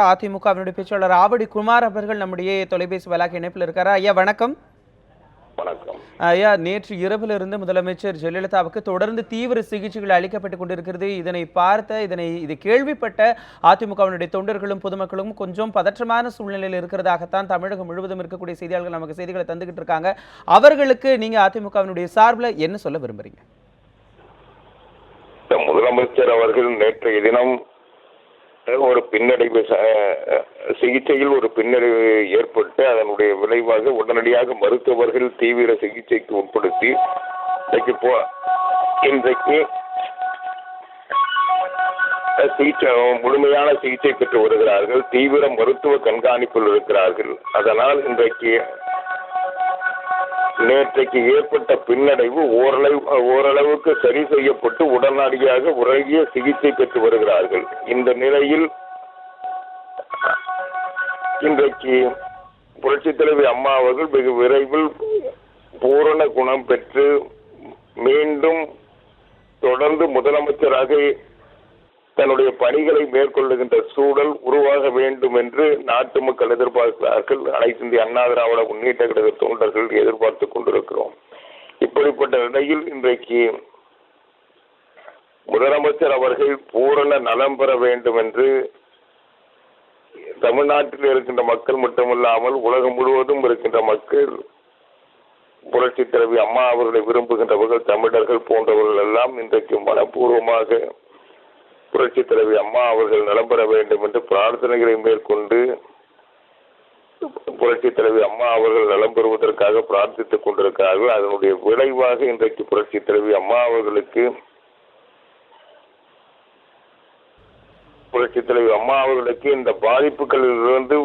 அதிமுகவினுடைய பேச்சாளர் ஆவடி குமார் அவர்கள் நம்முடைய தொலைபேசி வழக்கு இணைப்பில் இருக்காரு. ஐயா வணக்கம். வணக்கம். ஐயா நேற்று இரவிலிருந்து முதலமைச்சர் ஜெயலலிதாவுக்கு தொடர்ந்து தீவிர சிகிச்சைகள் அளிக்கப்பட்டு கொண்டிருக்கிறது. இதனை பார்த்த இதனை இது கேள்விப்பட்ட அதிமுகவினுடைய தொண்டர்களும் பொதுமக்களும் கொஞ்சம் பதற்றமான சூழ்நிலையில் இருக்கிறதாகத்தான் தமிழகம் முழுவதும் இருக்கக்கூடிய செய்தியாளர்கள் நமக்கு செய்திகளை தந்துகிட்டு இருக்காங்க. அவர்களுக்கு நீங்க அதிமுகவினுடைய சார்பில் என்ன சொல்ல விரும்புறீங்க? முதலமைச்சர் அவர்கள் நேற்றைய தினம் ஒரு பின்னடைவு ச- சிகிச்சையில் ஒரு பின்னடைவு ஏற்பட்டு அதனுடைய விளைவாக உடனடியாக மருத்துவர்கள் தீவிர சிகிச்சைக்கு உட்படுத்தி இன்றைக்கு போ இன்றைக்கு சிகிச்சை முழுமையான சிகிச்சை பெற்று வருகிறார்கள் தீவிர மருத்துவ கண்காணிப்பில் இருக்கிறார்கள். அதனால் இன்றைக்கு நேற்றைக்கு ஏற்பட்ட பின்னடைவு ஓரளவு ஓரளவுக்கு சரி செய்யப்பட்டு உடனடியாக உறங்கிய சிகிச்சை பெற்று வருகிறார்கள். இந்த நிலையில் இன்றைக்கு புரட்சித் தலைவி அம்மா அவர்கள் வெகு விரைவில் பூரண குணம் பெற்று மீண்டும் தொடர்ந்து முதலமைச்சராக தன்னுடைய பணிகளை மேற்கொள்ளுகின்ற சூழல் உருவாக வேண்டும் என்று நாட்டு மக்கள் எதிர்பார்க்கிறார்கள். அனைத்து இந்திய அண்ணா திராவிட முன்னேற்ற கழக தொண்டர்கள் எதிர்பார்த்து கொண்டிருக்கிறோம். இப்படிப்பட்ட நிலையில் இன்றைக்கு முதலமைச்சர் அவர்கள் பூரண நலம் பெற வேண்டும் என்று தமிழ்நாட்டில் இருக்கின்ற மக்கள் மட்டுமல்லாமல் உலகம் முழுவதும் இருக்கின்ற மக்கள் புரட்சி தலைவி அம்மா அவர்களை விரும்புகின்றவர்கள் தமிழர்கள் போன்றவர்கள் எல்லாம் இன்றைக்கு மனப்பூர்வமாக புரட்சி தலைவி அம்மா அவர்கள் நலம் பெற வேண்டும் என்று பிரார்த்தனைகளை மேற்கொண்டு புரட்சி தலைவி அம்மா அவர்கள் நலம் பெறுவதற்காக பிரார்த்தித்துக் கொண்டிருக்கிறார்கள். அதனுடைய விளைவாக இன்றைக்கு புரட்சி தலைவி அம்மா அவர்களுக்கு புரட்சி தலைவி அம்மா அவர்களுக்கு இந்த பாதிப்புகளிலிருந்து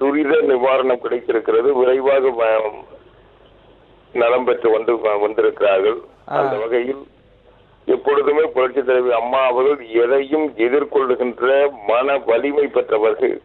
துரித நிவாரணம் கிடைத்திருக்கிறது. விரைவாக நலம் பெற்று வந்து வந்திருக்கிறார்கள். அந்த வகையில் எப்பொழுதுமே புரட்சி தலைவி அம்மா அவர்கள் எதையும் எதிர்கொள்ளுகின்ற மன வலிமை பெற்றவர்கள்.